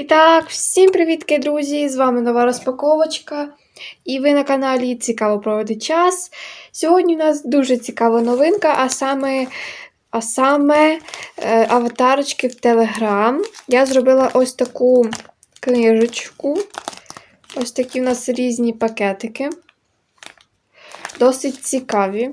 І так, всім привітки, друзі! З вами нова розпаковочка. І ви на каналі Цікаво проводить час. Сьогодні у нас дуже цікава новинка, а саме, а саме е, аватарочки в Телеграм. Я зробила ось таку книжечку. Ось такі у нас різні пакетики. Досить цікаві.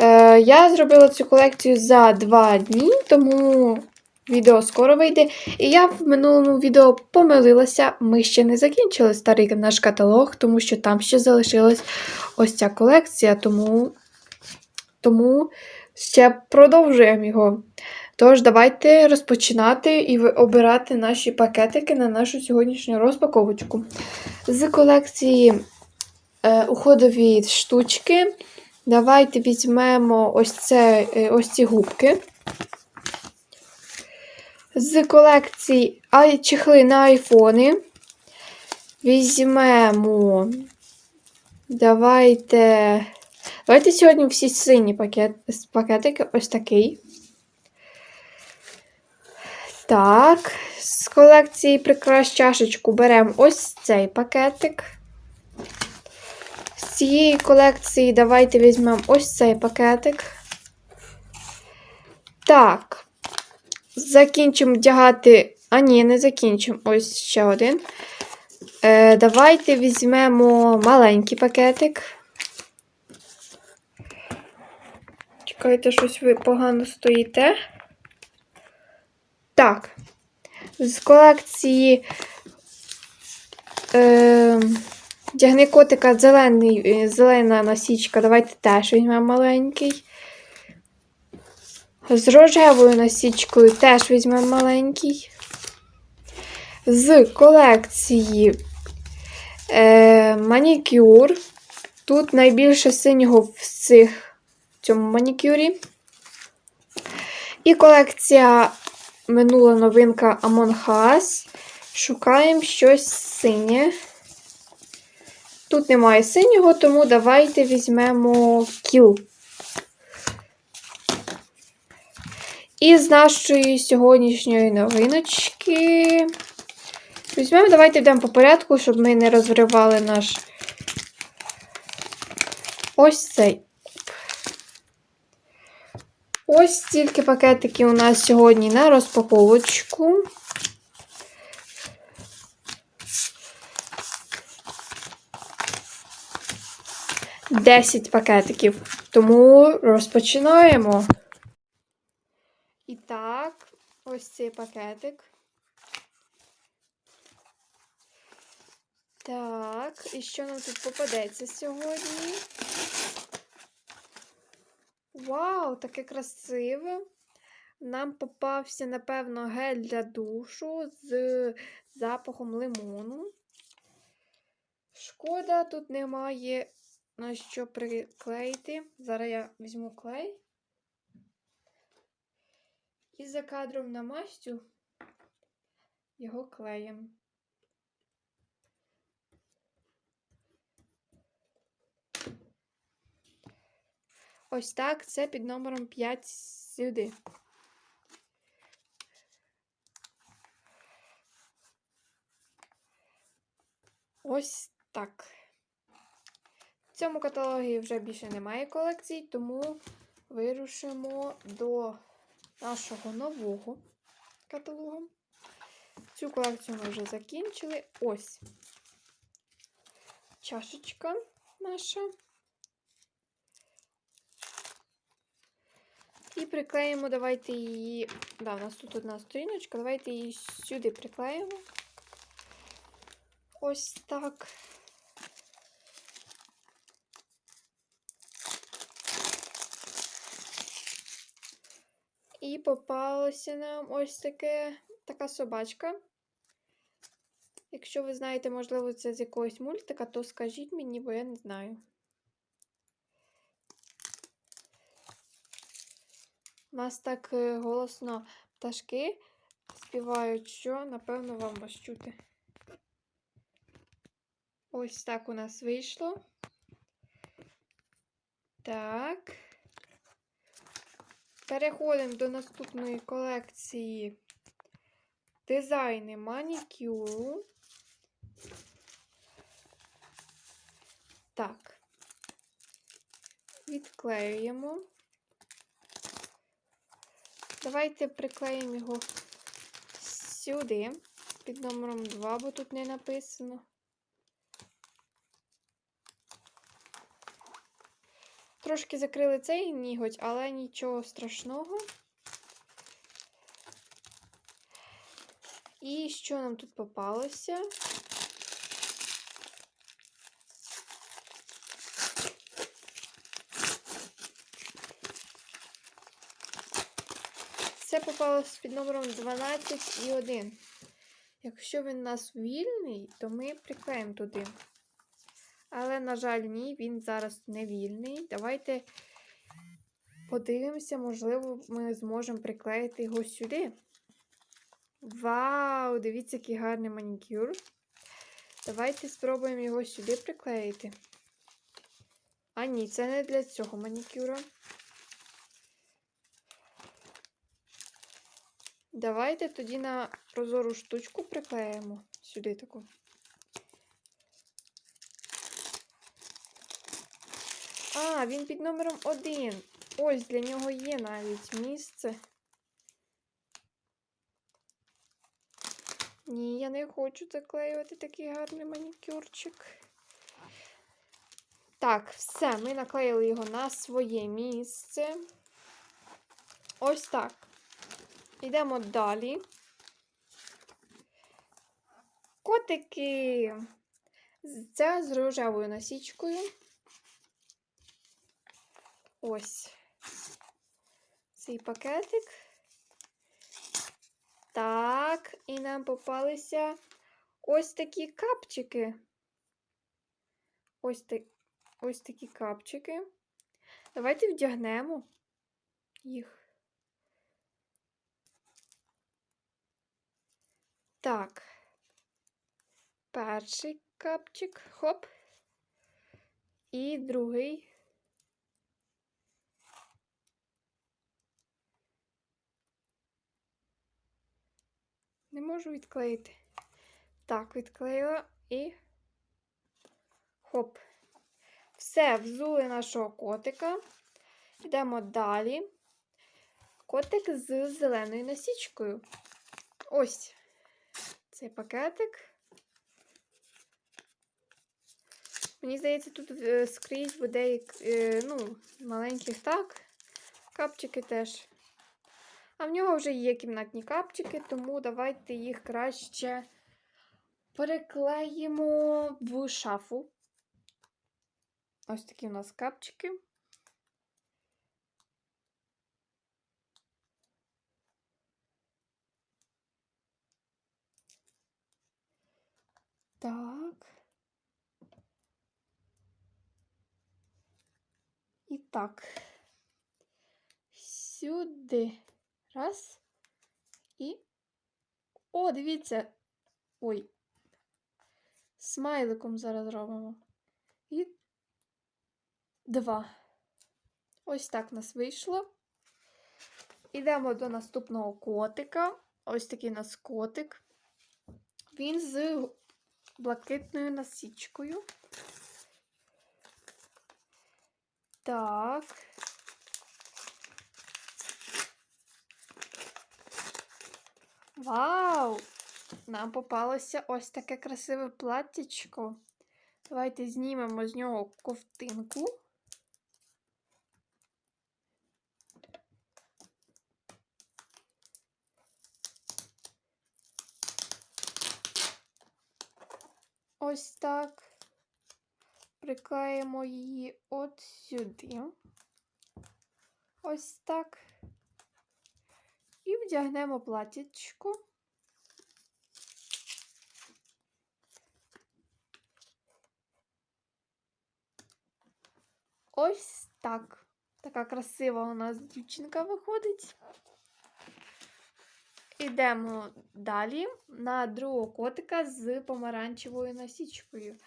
Е, я зробила цю колекцію за два дні, тому відео скоро вийде. І я в минулому відео помилилася. Ми ще не закінчили старий наш каталог, тому що там ще залишилась ось ця колекція, тому, тому ще продовжуємо його. Тож, давайте розпочинати і обирати наші пакетики на нашу сьогоднішню розпаковочку. З колекції е, уходові штучки. Давайте візьмемо ось, це, е, ось ці губки. З колекції чехли на айфони. Візьмемо. Давайте. Давайте сьогодні всі сині пакет, пакетики. Ось такий. Так. З колекції прикрас чашечку беремо ось цей пакетик. З цієї колекції давайте візьмемо ось цей пакетик. Так. Закінчимо вдягати. А ні, не закінчимо. Ось ще один. Е, давайте візьмемо маленький пакетик. Чекайте, щось ви погано стоїте. Так. З колекції. Е, Дягни котика зелений, е, зелена насічка. Давайте теж візьмемо маленький. З рожевою насічкою теж візьмемо маленький. З колекції е, манікюр. Тут найбільше синього в цих цьому манікюрі. І колекція минула новинка Among Us. Шукаємо щось синє. Тут немає синього, тому давайте візьмемо кіл. І з нашої сьогоднішньої новиночки. Візьмемо, давайте йдемо по порядку, щоб ми не розривали наш ось цей. Ось стільки пакетиків у нас сьогодні на розпаковочку. Десять пакетиків. Тому розпочинаємо. Так, ось цей пакетик. Так, і що нам тут попадеться сьогодні? Вау, таке красиве! Нам попався, напевно, гель для душу з запахом лимону. Шкода, тут немає на що приклеїти. Зараз я візьму клей. І за кадром намастю його клеєм. Ось так, це під номером 5 сюди. Ось так. В цьому каталогі вже більше немає колекцій, тому вирушимо до нашого нового каталогу. Цю колекцію ми вже закінчили. Ось чашечка наша. І приклеїмо, давайте її. Да, у нас тут одна сторіночка, давайте її сюди приклеїмо. Ось так. І попалося нам ось таке, така собачка. Якщо ви знаєте, можливо, це з якогось мультика, то скажіть мені, бо я не знаю. У нас так е, голосно пташки співають, що, напевно, вам вас чути. Ось так у нас вийшло. Так. Переходимо до наступної колекції дизайни манікюру. Так. Відклеюємо. Давайте приклеїмо його сюди, під номером 2, бо тут не написано. Трошки закрили цей ніготь, але нічого страшного. І що нам тут попалося? Це попалось під номером 12 і 1. Якщо він у нас вільний, то ми приклеїмо туди. Але, на жаль, ні, він зараз не вільний. Давайте подивимося, можливо, ми зможемо приклеїти його сюди. Вау! Дивіться, який гарний манікюр. Давайте спробуємо його сюди приклеїти. А ні, це не для цього манікюра. Давайте тоді на прозору штучку приклеїмо сюди таку. А, він під номером 1. Ось для нього є навіть місце. Ні, я не хочу заклеювати такий гарний манікюрчик. Так, все, ми наклеїли його на своє місце. Ось так. Йдемо далі. Котики. Це з рожевою насічкою. Ось цей пакетик. Так, і нам попалися ось такі капчики. Ось, та... ось такі капчики. Давайте вдягнемо їх. Так. Перший капчик, хоп. І другий. Не можу відклеїти. Так, відклеїла і хоп. Все, взули нашого котика. Йдемо далі. Котик з зеленою насічкою. Ось цей пакетик. Мені здається, тут е, скрізь буде е, ну, маленьких так. Капчики теж. А в нього вже є кімнатні капчики, тому давайте їх краще переклеїмо в шафу. Ось такі у нас капчики. Так. І так. Сюди. Раз. І. О, дивіться. Ой. Смайликом зараз робимо. І два. Ось так у нас вийшло. Ідемо до наступного котика. Ось такий у нас котик. Він з блакитною насічкою. Так. Вау! Нам попалося ось таке красиве платтячко. Давайте знімемо з нього ковтинку. Ось так. Приклеїмо її от сюди. Ось так. Вдягнемо платічко. Ось так. Така красива у нас дівчинка виходить. Ідемо далі на другого котика з помаранчевою насічкою.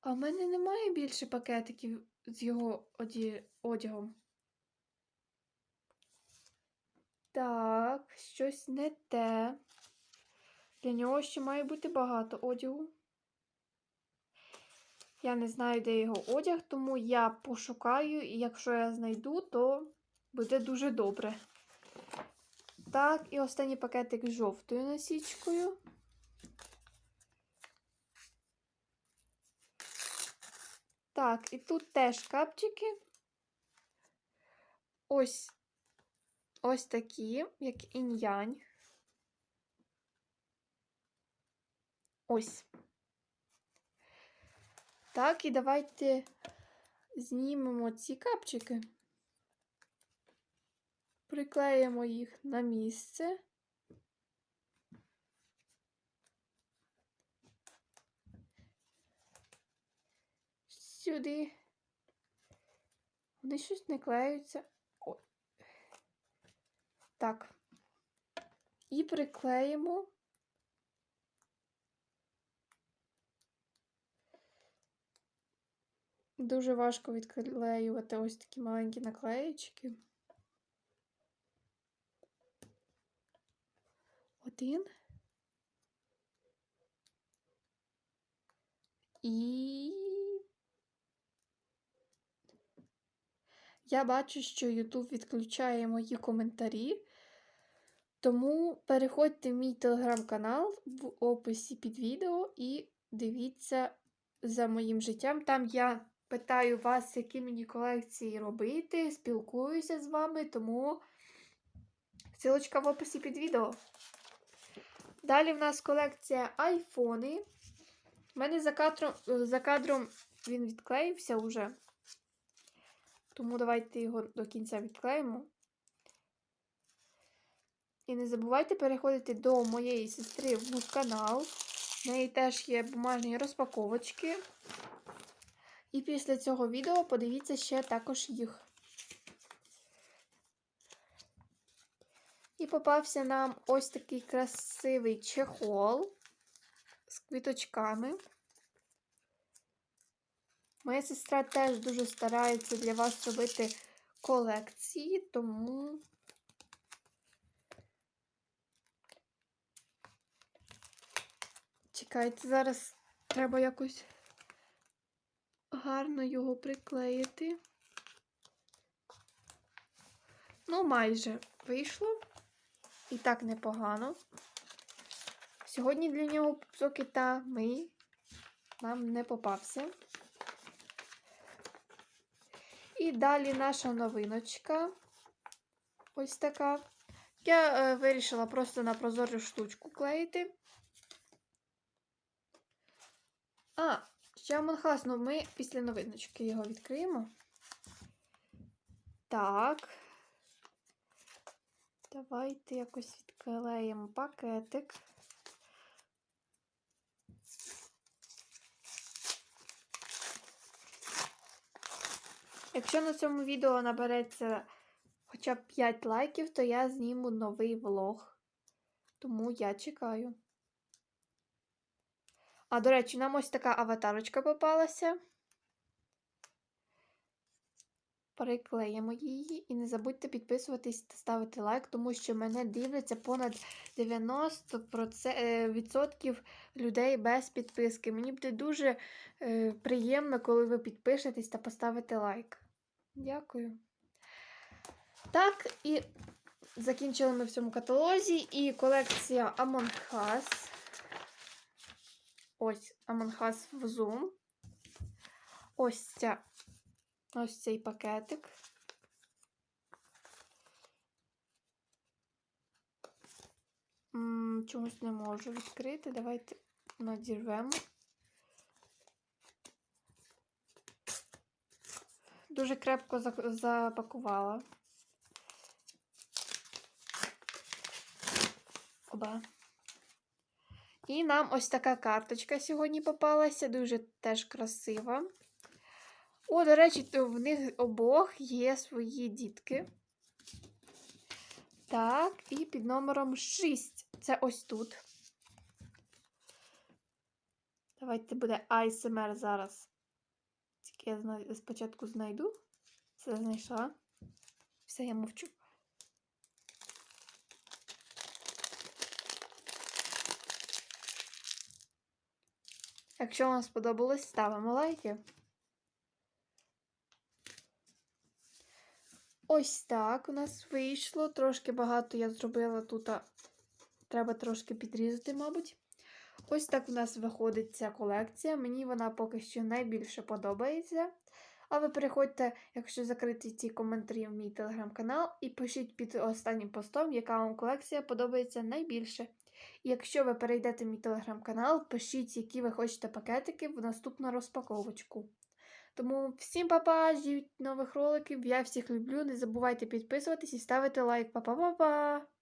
А в мене немає більше пакетиків з його одягом. Так, щось не те. Для нього ще має бути багато одягу. Я не знаю, де його одяг, тому я пошукаю, і якщо я знайду, то буде дуже добре. Так, і останній пакетик з жовтою насічкою. Так, і тут теж капчики. Ось ось такі, як інь-янь. Ось. Так, і давайте знімемо ці капчики. Приклеїмо їх на місце. Сюди. Вони щось не клеються. Так. І приклеїмо. Дуже важко відклеювати ось такі маленькі наклеєчки. Один. І я бачу, що YouTube відключає мої коментарі. Тому переходьте в мій телеграм-канал в описі під відео і дивіться за моїм життям. Там я питаю вас, які мені колекції робити, спілкуюся з вами, тому ссылочка в описі під відео. Далі в нас колекція айфони. У мене за кадром, за кадром він відклеївся вже. Тому давайте його до кінця відклеїмо. І не забувайте переходити до моєї сестри в канал. В неї теж є бумажні розпаковочки. І після цього відео подивіться ще також їх. І попався нам ось такий красивий чехол з квіточками. Моя сестра теж дуже старається для вас робити колекції, тому чекайте, зараз треба якось гарно його приклеїти. Ну, майже вийшло. І так непогано. Сьогодні для нього пупсокита ми нам не попався. І далі наша новиночка. Ось така. Я е, вирішила просто на прозору штучку клеїти. А, ще Амонхас, ну ми після новиночки його відкриємо. Так. Давайте якось відклеїмо пакетик. Якщо на цьому відео набереться хоча б 5 лайків, то я зніму новий влог. Тому я чекаю. А, до речі, нам ось така аватарочка попалася. Приклеїмо її і не забудьте підписуватись та ставити лайк, тому що мене дивляться понад 90% людей без підписки. Мені буде дуже е, приємно, коли ви підпишетесь та поставите лайк. Дякую. Так, і закінчили ми в цьому каталозі і колекція Among Us. Ось Us в Zoom. Ось ця Ось цей пакетик. Чомусь не можу відкрити. Давайте надірвемо. Дуже крепко запакувала. Оба. І нам ось така карточка сьогодні попалася, дуже теж красива. О, до речі, в них обох є свої дітки. Так, і під номером 6. Це ось тут. Давайте буде ASMR зараз. Тільки я спочатку знайду. Це знайшла. Все, я мовчу. Якщо вам сподобалось, ставимо лайки. Ось так у нас вийшло. Трошки багато я зробила тут. Треба трошки підрізати, мабуть. Ось так у нас виходить ця колекція. Мені вона поки що найбільше подобається. А ви переходьте, якщо закрити ці коментарі в мій телеграм-канал, і пишіть під останнім постом, яка вам колекція подобається найбільше. І якщо ви перейдете в мій телеграм-канал, пишіть, які ви хочете пакетики в наступну розпаковочку. Тому всім па-па, ждіть нових роликів. Я всіх люблю. Не забувайте підписуватись і ставити лайк. Па-па-па-па!